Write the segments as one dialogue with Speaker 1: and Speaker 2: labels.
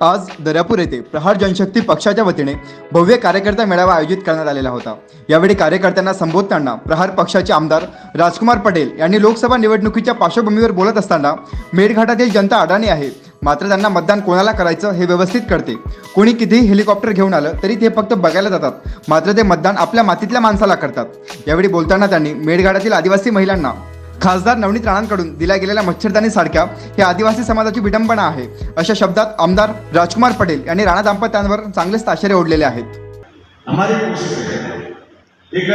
Speaker 1: आज दर्यापूर येथे प्रहार जनशक्ती पक्षाच्या वतीने भव्य कार्यकर्ता मेळावा आयोजित करण्यात आलेला होता. यावेळी कार्यकर्त्यांना संबोधताना प्रहार पक्षाचे आमदार राजकुमार पटेल यांनी लोकसभा निवडणुकीच्या पार्श्वभूमीवर बोलत असताना मेळघाटातील जनता अडाणी आहे. मात्र त्यांना मतदान कोणाला करायचं हे व्यवस्थित करते कोणी कितीही हेलिकॉप्टर घेऊन आलं तरी ते फक्त बघायला जातात. मात्र ते मतदान आपल्या मातीतल्या माणसाला करतात. यावेळी बोलताना त्यांनी मेळघाटातील आदिवासी महिलांना खासदार नवनीत राणांकडून दिल्या गेलेल्या मच्छरदानी सारख्या हे आदिवासी समाजाची विडंबना आहे. अशा शब्दात आमदार राजकुमार पटेल यांनी राणा दाम्पत्यांवर चांगलेच ताशेरे ओढलेले आहेत.
Speaker 2: एक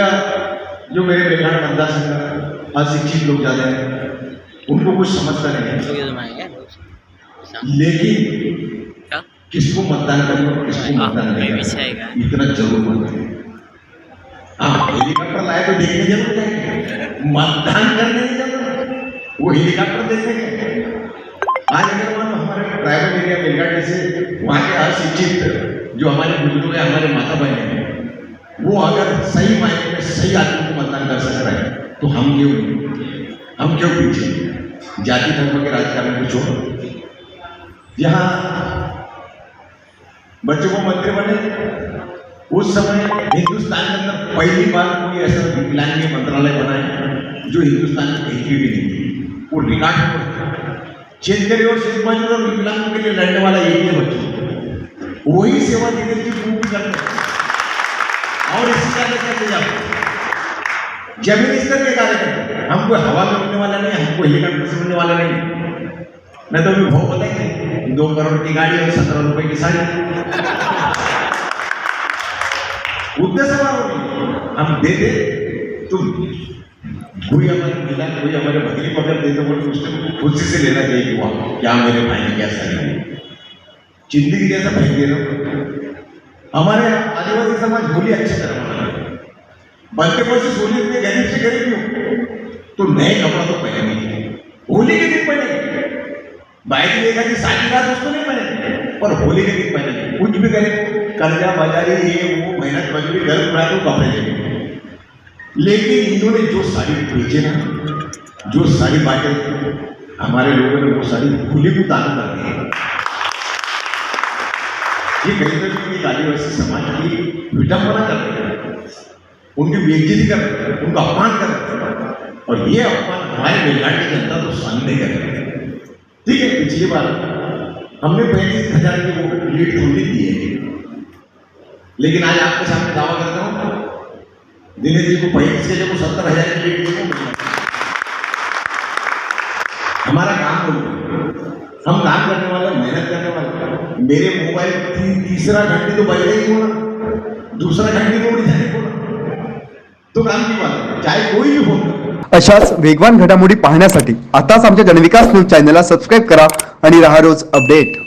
Speaker 2: जो मेरे संघ अशिक्षित लोग ज़्यादा हैं उनको कुछ समझता नहीं है। लेकिन किसको मतदान करना और किसको मतदान नहीं। इतना जरूर है हाँ हेलीकॉप्टर लाए तो देखने जरूर जाएंगे मतदान करने नहीं जाना वो हेलीकॉप्टर देखने आज अगर मान लो हमारे ट्राइबल एरिया बेलघाट जैसे वहाँ के अशिक्षित जो हमारे बुज़ुर्ग हैं हमारे माता बहन हैं, वो अगर सही मायने में सही आदमी को मतदान कर सक रहे हैं तो हम क्यों हम क्यों पीछे? जाति, धर्म के राजकारण को छोड़ो। यहाँ बच्चों को मंत्री बने। उस समय हिंदुस्तान के अंदर पहली बार कोई ऐसा विकलांग मंत्रालय बना है जो हिंदुस्तान में कहीं भी नहीं है। वो रिकॉर्ड शेतकरी और शेतमजूर और विकलांगों के लिए लड़ने वाला एक ही बच्चों वही सेवा देने की पूरी करते और इसी कार्य करते जाओ ज़मीन स्तर के कार्य करते हैं। हम कोई हवा में उड़ने वाला नहीं, हमको हेलीकॉप्टर से उड़ने वाला नहीं। मैं तो अभी भाव बताएँगे दो करोड़ की गाड़ी और सत्रह रुपए की साड़ी। उद्देश्य हम दे दे, तुम। कोई हमारे मिला, कोई हमारे भगली पकड़ दे तो बोले से लेना चाहिए वाह, क्या मेरे भाई ने साड़ी दी ज़िंदगी जैसा फेंक दे रहा हमारे आदिवासी समाज होली अच्छी तरह हैं। बनते कोशिश होली में गरीब से गरीब हो तो नए कपड़ा तो पहनेंगे होली के दिन पहनेंगे बाइक लेगा कि सारी रात उसको नहीं पहनेंगे पर होली के दिन पहनेंगे कुछ भी करें कर्जा बाजारी ये, वो मेहनत मजदूरी घर उड़ा तो कपड़े लेंगे लेकिन इन्होंने जो साड़ी बेचे ना, जो साड़ी बांटे हमारे लोगों ने वो साड़ी होली को दान कर दी ये कहीं एक आदिवासी समाज की विडंबना कर रहे हैं। उनकी बेइज्जती कर रहे हैं, उनका अपमान कर रहे हैं। और ये अपमान हमारे बेलघाट की जनता तो नहीं कर रही है। ठीक है, पिछली बार हमने पैंतीस हज़ार की वो लीड थोड़ी दी है। लेकिन आज आपके सामने दावा करता हूं दिनेश जी को पैंतीस के जब सत्तर हजार की लीड दी हमारा काम बोलते हम काम करने वाले मेहनत करने वाले मेरे मोबाइल की तीसरा घंटी तो बज ही होना दूसरा घंटी को उड़ जाने होना तो काम की बात चाहे कोई भी हो
Speaker 1: अशाच वेगवान घडामोडी पाहण्यासाठी आताच आमच्या जनविकास न्यूज चॅनलला सबस्क्राईब करा आणि रहा रोज अपडेट